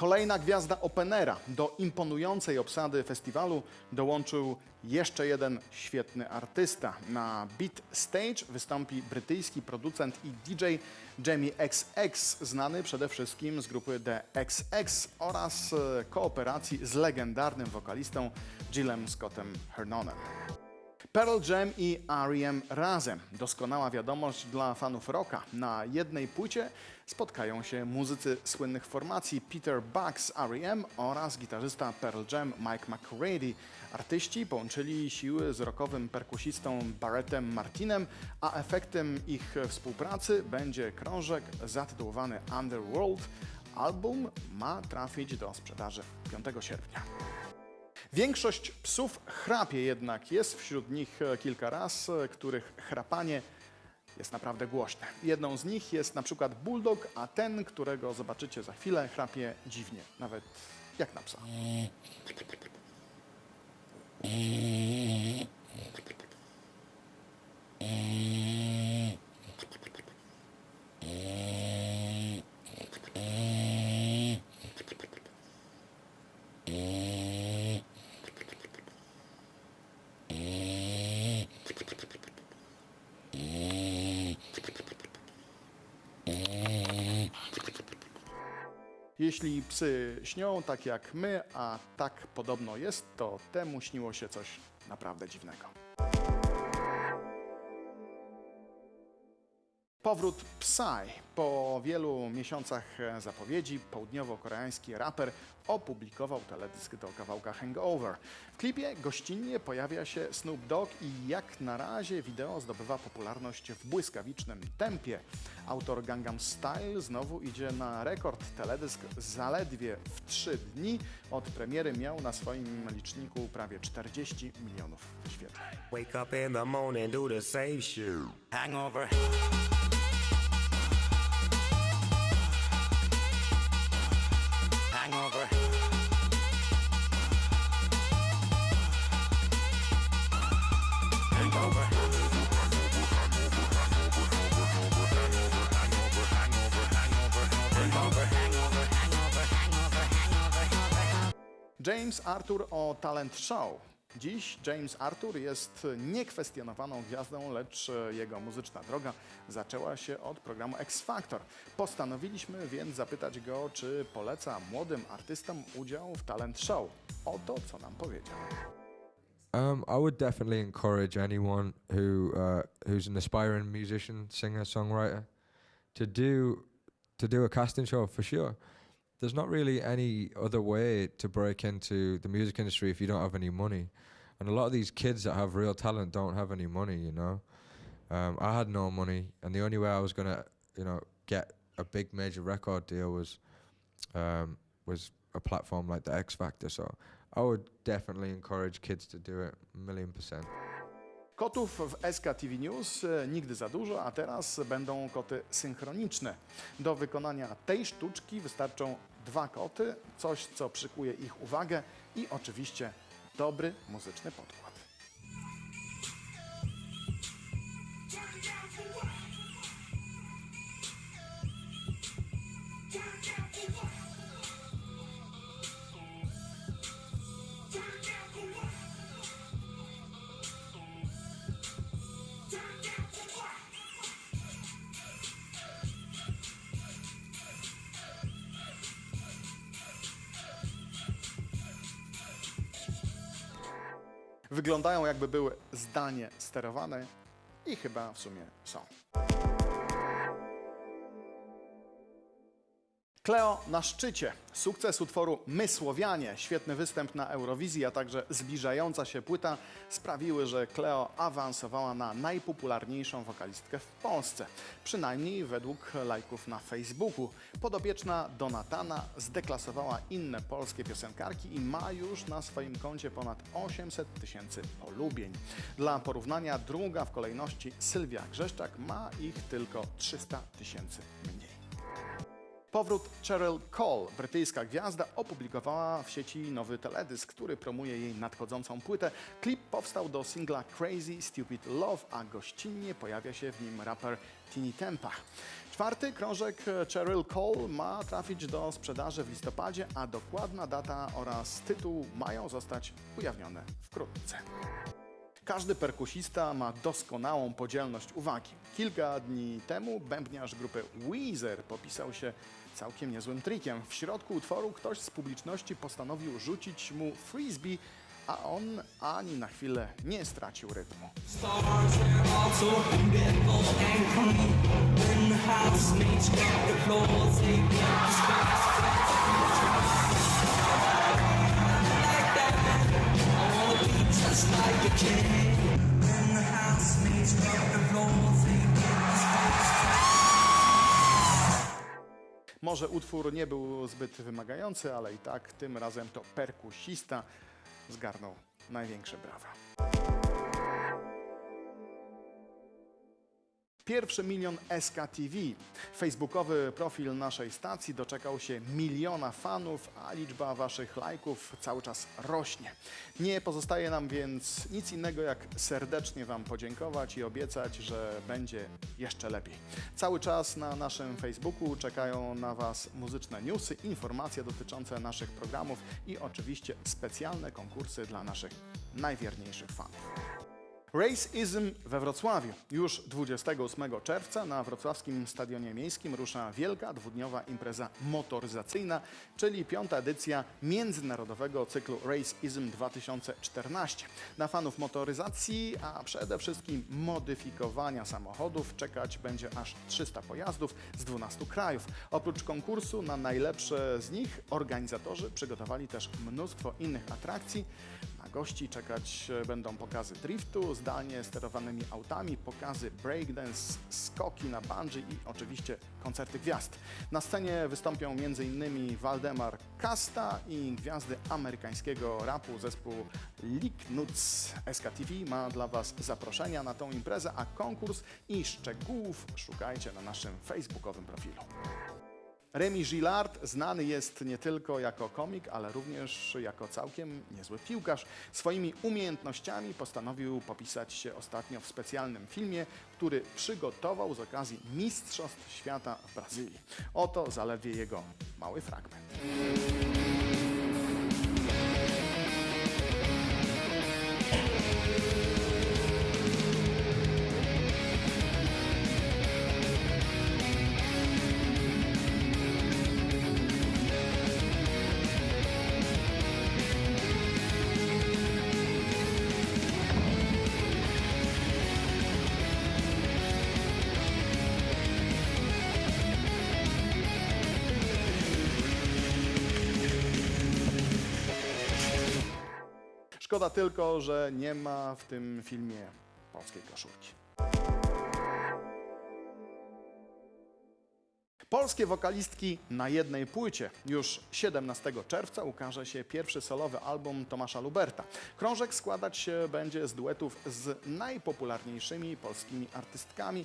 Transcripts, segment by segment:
Kolejna gwiazda Openera. Do imponującej obsady festiwalu dołączył jeszcze jeden świetny artysta. Na Beat Stage wystąpi brytyjski producent i DJ Jamie XX, znany przede wszystkim z grupy The XX oraz e, kooperacji z legendarnym wokalistą Gillem Scottem Hernonem. Pearl Jam i R.E.M. razem. Doskonała wiadomość dla fanów rocka. Na jednej płycie spotkają się muzycy słynnych formacji Peter Buck z R.E.M. oraz gitarzysta Pearl Jam Mike McCready. Artyści połączyli siły z rockowym perkusistą Barrettem Martinem, a efektem ich współpracy będzie krążek zatytułowany Underworld. Album ma trafić do sprzedaży 5 sierpnia. Większość psów chrapie, jednak jest wśród nich e, kilka ras, e, których chrapanie jest naprawdę głośne. Jedną z nich jest na przykład bulldog, a ten, którego zobaczycie za chwilę, chrapie dziwnie, nawet jak na psa. Jeśli psy śnią tak jak my, a tak podobno jest, to temu śniło się coś naprawdę dziwnego. Powrót Psy. Po wielu miesiącach e, zapowiedzi południowo-koreański raper opublikował teledysk do kawałka Hangover. W klipie gościnnie pojawia się Snoop Dogg i jak na razie wideo zdobywa popularność w błyskawicznym tempie. Autor Gangnam Style znowu idzie na rekord. Teledysk zaledwie w trzy dni od premiery miał na swoim liczniku prawie 40 milionów wyświetleń. Wake up in the morning, do the same shit. Hangover. James Arthur o talent show. Dziś James Arthur jest niekwestionowaną gwiazdą, lecz jego muzyczna droga zaczęła się od programu X Factor. Postanowiliśmy więc zapytać go, czy poleca młodym artystom udział w talent show. Oto co nam powiedział. Um, I would definitely encourage anyone who uh, who's an aspiring musician, singer, songwriter, to do to do a casting show for sure. There's not really any other way to break into the music industry if you don't have any money, and a lot of these kids that have real talent don't have any money. You know, um, I had no money, and the only way I was gonna, you know, get a big major record deal was um, was a platform like the X Factor. So I would definitely encourage kids to do it, a million percent. Kotów w SK TV News nigdy za dużo, a teraz będą koty synchroniczne. Do wykonania tej sztuczki wystarczą dwa koty, coś co przykuje ich uwagę i oczywiście dobry muzyczny podkład. Wyglądają jakby były zdalnie sterowane i chyba w sumie są. Kleo na szczycie. Sukces utworu My Słowianie, świetny występ na Eurowizji, a także zbliżająca się płyta sprawiły, że Kleo awansowała na najpopularniejszą wokalistkę w Polsce. Przynajmniej według lajków na Facebooku. Podopieczna Donatana zdeklasowała inne polskie piosenkarki i ma już na swoim koncie ponad 800 tysięcy polubień. Dla porównania druga w kolejności Sylwia Grzeszczak ma ich tylko 300 tysięcy mniej. Powrót Cheryl Cole, brytyjska gwiazda, opublikowała w sieci nowy teledysk, który promuje jej nadchodzącą płytę. Klip powstał do singla Crazy Stupid Love, a gościnnie pojawia się w nim raper Tini Tempa. Czwarty krążek Cheryl Cole ma trafić do sprzedaży w listopadzie, a dokładna data oraz tytuł mają zostać ujawnione wkrótce. Każdy perkusista ma doskonałą podzielność uwagi. Kilka dni temu bębniarz grupy Weezer popisał się całkiem niezłym trikiem. W środku utworu ktoś z publiczności postanowił rzucić mu frisbee, a on ani na chwilę nie stracił rytmu. Może utwór nie był zbyt wymagający, ale i tak tym razem to perkusista zgarnął największe brawa. Pierwszy milion SKTV. Facebookowy profil naszej stacji doczekał się miliona fanów, a liczba waszych lajków cały czas rośnie. Nie pozostaje nam więc nic innego jak serdecznie wam podziękować i obiecać, że będzie jeszcze lepiej. Cały czas na naszym Facebooku czekają na was muzyczne newsy, informacje dotyczące naszych programów i oczywiście specjalne konkursy dla naszych najwierniejszych fanów. Raceism we Wrocławiu. Już 28 czerwca na wrocławskim Stadionie Miejskim rusza wielka dwudniowa impreza motoryzacyjna, czyli piąta edycja międzynarodowego cyklu Raceism 2014. Na fanów motoryzacji, a przede wszystkim modyfikowania samochodów czekać będzie aż 300 pojazdów z 12 krajów. Oprócz konkursu na najlepsze z nich organizatorzy przygotowali też mnóstwo innych atrakcji. Na gości czekać e, będą pokazy driftu, zdalnie sterowanymi autami, pokazy breakdance, skoki na bungee i oczywiście koncerty gwiazd. Na scenie wystąpią m.in. Waldemar Kasta i gwiazdy amerykańskiego rapu zespół Licknuts. SKTV ma dla Was zaproszenia na tą imprezę, a konkurs i szczegółów szukajcie na naszym facebookowym profilu. Remy Gillard znany jest nie tylko jako komik, ale również jako całkiem niezły piłkarz. Swoimi umiejętnościami postanowił popisać się ostatnio w specjalnym filmie, który przygotował z okazji Mistrzostw Świata w Brazylii. Oto zaledwie jego mały fragment. Szkoda tylko, że nie ma w tym filmie polskiej koszulki. Polskie wokalistki na jednej płycie. Już 17 czerwca ukaże się pierwszy solowy album Tomasza Luberta. Krążek składać się będzie z duetów z najpopularniejszymi polskimi artystkami,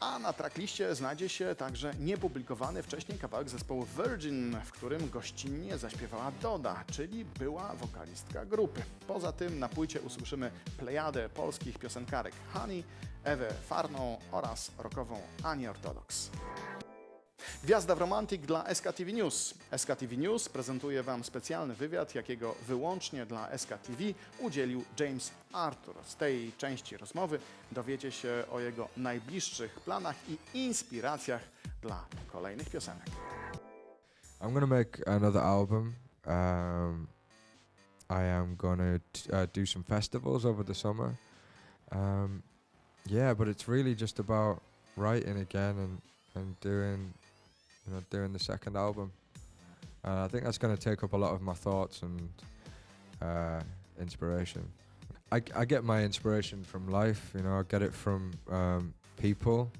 a na trackliście znajdzie się także niepublikowany wcześniej kawałek zespołu Virgin, w którym gościnnie zaśpiewała Doda, czyli była wokalistka grupy. Poza tym na płycie usłyszymy plejadę polskich piosenkarek Honey, Ewę Farną oraz rockową Anię Ortodoks. Gwiazda w Romantik dla SKTV News. SKTV News prezentuje Wam specjalny wywiad, jakiego wyłącznie dla SKTV udzielił James Arthur. Z tej części rozmowy dowiecie się o jego najbliższych planach i inspiracjach dla kolejnych piosenek. I'm gonna make another album. Um, I am gonna uh, do some festivals over the summer. Um, yeah, but it's really just about writing again and, and doing, you know, doing the second album. And I think that's gonna take up a lot of my thoughts and uh, inspiration. I get my inspiration from life. You know, I get it from um, people.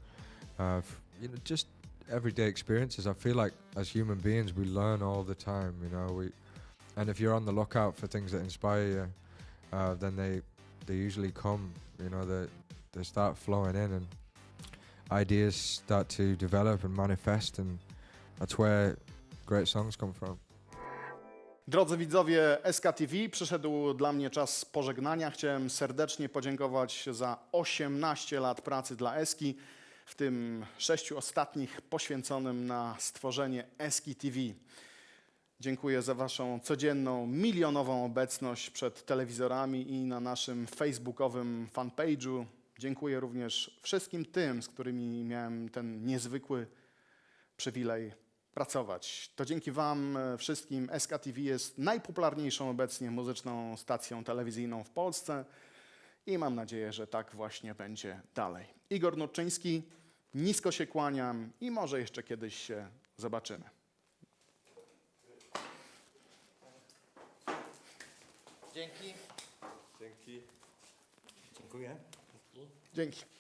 Uh, you know, just everyday experiences. I feel like as human beings, we learn all the time. You know, we, and if you're on the lookout for things that inspire you, uh, then they they usually come. You know, they they start flowing in, and ideas start to develop and manifest, and That's where great songs come from. Drodzy widzowie SKTV, przyszedł dla mnie czas pożegnania. Chciałem serdecznie podziękować za 18 lat pracy dla Eski, w tym sześciu ostatnich poświęconym na stworzenie Eski TV. Dziękuję za Waszą codzienną, milionową obecność przed telewizorami i na naszym facebookowym fanpage'u. Dziękuję również wszystkim tym, z którymi miałem ten niezwykły przywilej pracować. To dzięki Wam e, wszystkim SKTV jest najpopularniejszą obecnie muzyczną stacją telewizyjną w Polsce i mam nadzieję, że tak właśnie będzie dalej. Igor Nurczyński, nisko się kłaniam i może jeszcze kiedyś się zobaczymy. Dzięki. Dziękuję. Dzięki.